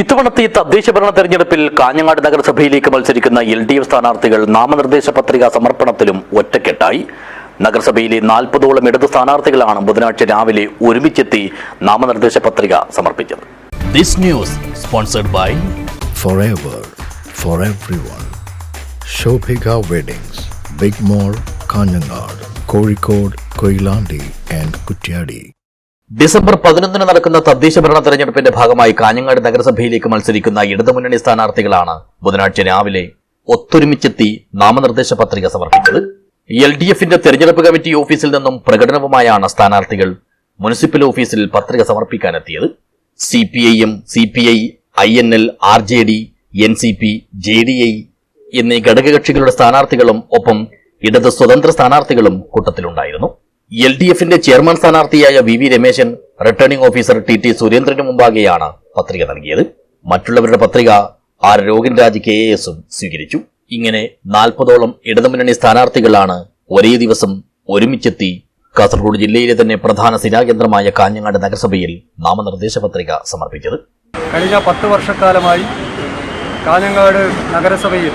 ഇത്തവണത്തെ തദ്ദേശ ഭരണ തെരഞ്ഞെടുപ്പിൽ കാഞ്ഞങ്ങാട് നഗരസഭയിലേക്ക് മത്സരിക്കുന്ന എൽ ഡി എഫ് സ്ഥാനാർത്ഥികൾ നാമനിർദ്ദേശ പത്രിക സമർപ്പണത്തിലും ഒറ്റക്കെട്ടായി നഗരസഭയിലെ നാൽപ്പതോളം ഇടത് സ്ഥാനാർത്ഥികളാണ് ബുധനാഴ്ച രാവിലെ ഒരുമിച്ചെത്തി നാമനിർദ്ദേശ പത്രിക സമർപ്പിച്ചത് This news sponsored by forever for everyone. Shobhika Weddings, Big Mall, Kanyanad, Kozhikode, Koilandi and Kutyadi. December പതിനൊന്നിന് നടക്കുന്ന തദ്ദേശ ഭരണ തെരഞ്ഞെടുപ്പിന്റെ ഭാഗമായി കാഞ്ഞങ്ങാട് നഗരസഭയിലേക്ക് മത്സരിക്കുന്ന ഇടതുമുന്നണി സ്ഥാനാർത്ഥികളാണ് ബുധനാഴ്ച രാവിലെ ഒത്തൊരുമിച്ചെത്തി നാമനിർദ്ദേശ പത്രിക സമർപ്പിച്ചത്. എൽ ഡി എഫിന്റെ തെരഞ്ഞെടുപ്പ് കമ്മിറ്റി ഓഫീസിൽ നിന്നും പ്രകടനവുമായാണ് സ്ഥാനാർത്ഥികൾ മുനിസിപ്പൽ ഓഫീസിൽ പത്രിക സമർപ്പിക്കാനെത്തിയത്. C P I M C P I I N L R J D N C P J D I എന്നീ ഘടകകക്ഷികളുടെ സ്ഥാനാർത്ഥികളും ഒപ്പം ഇടത് സ്വതന്ത്ര സ്ഥാനാർത്ഥികളും കൂട്ടത്തിലുണ്ടായിരുന്നു. എൽ ഡി എഫിന്റെ chairman സ്ഥാനാർത്ഥിയായ V V Rameshan returning officer T T സുരേന്ദ്രന് മുമ്പാകെയാണ് പത്രിക നൽകിയത്. മറ്റുള്ളവരുടെ പത്രിക ആർ രോഗൻ രാജ് കെ എസും സ്വീകരിച്ചു. ഇങ്ങനെ നാൽപ്പതോളം ഇടതുമുന്നണി സ്ഥാനാർത്ഥികളാണ് ഒരേ ദിവസം ഒരുമിച്ചെത്തി കാസർഗോഡ് ജില്ലയിലെ തന്നെ പ്രധാന സ്ഥിരാകേന്ദ്രമായ കാഞ്ഞങ്ങാട് നഗരസഭയിൽ നാമനിർദ്ദേശ പത്രിക സമർപ്പിച്ചത്. കഴിഞ്ഞ പത്ത് വർഷക്കാലമായി കാഞ്ഞങ്ങാട് നഗരസഭയിൽ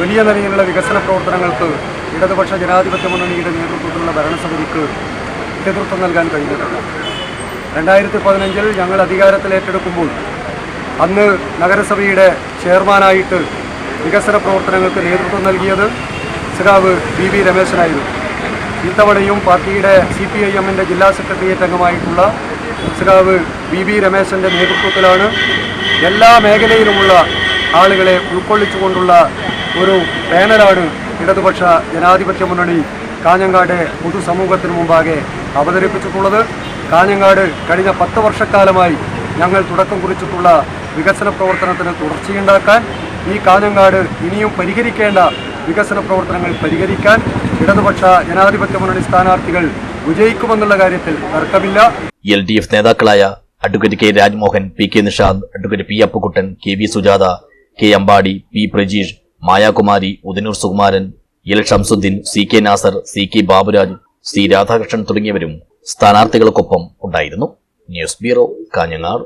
വലിയ നിലയിലുള്ള വികസന പ്രവർത്തനങ്ങൾക്ക് ഇടതുപക്ഷ ജനാധിപത്യ മുന്നണിയുടെ നേതൃത്വത്തിലുള്ള ഭരണസമിതിക്ക് നേതൃത്വം നൽകാൻ കഴിഞ്ഞിട്ടുണ്ട് രണ്ടായിരത്തി പതിനഞ്ചിൽ ഞങ്ങൾ അധികാരത്തിലേറ്റെടുക്കുമ്പോൾ അന്ന് നഗരസഭയുടെ ചെയർമാനായിട്ട് വികസന പ്രവർത്തനങ്ങൾക്ക് നേതൃത്വം നൽകിയത് സിതാവ് ബി വി രമേശനായിരുന്നു. ഇത്തവണയും പാർട്ടിയുടെ സി പി ഐ എമ്മിന്റെ ജില്ലാ സെക്രട്ടേറിയറ്റ് അംഗമായിട്ടുള്ള സിതാവ് വി വി രമേശന്റെ നേതൃത്വത്തിലാണ് എല്ലാ മേഖലയിലുമുള്ള ആളുകളെ ഉൾക്കൊള്ളിച്ചുകൊണ്ടുള്ള ഒരു പാനലാണ് ഇടതുപക്ഷ ജനാധിപത്യ മുന്നണി കാഞ്ഞങ്ങാട് പൊതുസമൂഹത്തിന് മുമ്പാകെ അവതരിപ്പിച്ചിട്ടുള്ളത്. കാഞ്ഞങ്ങാട് കഴിഞ്ഞ പത്ത് വർഷക്കാലമായി ഞങ്ങൾ തുടക്കം കുറിച്ചിട്ടുള്ള വികസന പ്രവർത്തനത്തിന് തുടർച്ചയുണ്ടാക്കാൻ ഈ കാഞ്ഞങ്ങാട് ഇനിയും പരിഹരിക്കേണ്ട വികസന പ്രവർത്തനങ്ങൾ പരിഹരിക്കാൻ ഇടതുപക്ഷ ജനാധിപത്യ മുന്നണി സ്ഥാനാർത്ഥികൾ വിജയിക്കുമെന്നുള്ള കാര്യത്തിൽ തർക്കമില്ല. എൽ ഡി എഫ് നേതാക്കളായ advocate K Rajmohan P K Nishanth advocate P Appukuttan K V Sujatha K Ambadi P Prajeesh Mayakumari Udanur Sukumaran L Shamsudheen C K Nasar C K Baburaj C Radhakrishnan തുടങ്ങിയവരും സ്ഥാനാർത്ഥികൾക്കൊപ്പം ഉണ്ടായിരുന്നു. News bureau Kanhangad.